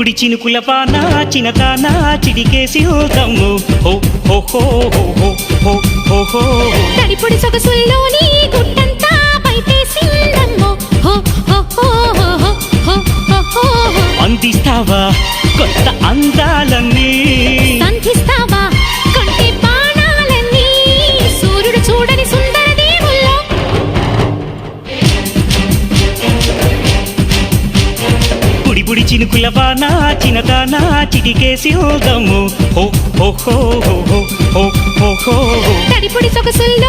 బుడి చినుకుల పాన చినతాన చిటికేసి హోదమ్ము హో హో హో హో హో హో హో హో తడిపుడి సొగసుల్లోని గుట్టంతా బయటేసిందమ్మో హో హో హో హో హో హో హో హో హో. అందిస్తావా గుడి చినుకుల వాన చినదాన చిటికేసి ఓ హో హో హో హో హో హో తడిపుడి సొగసుల్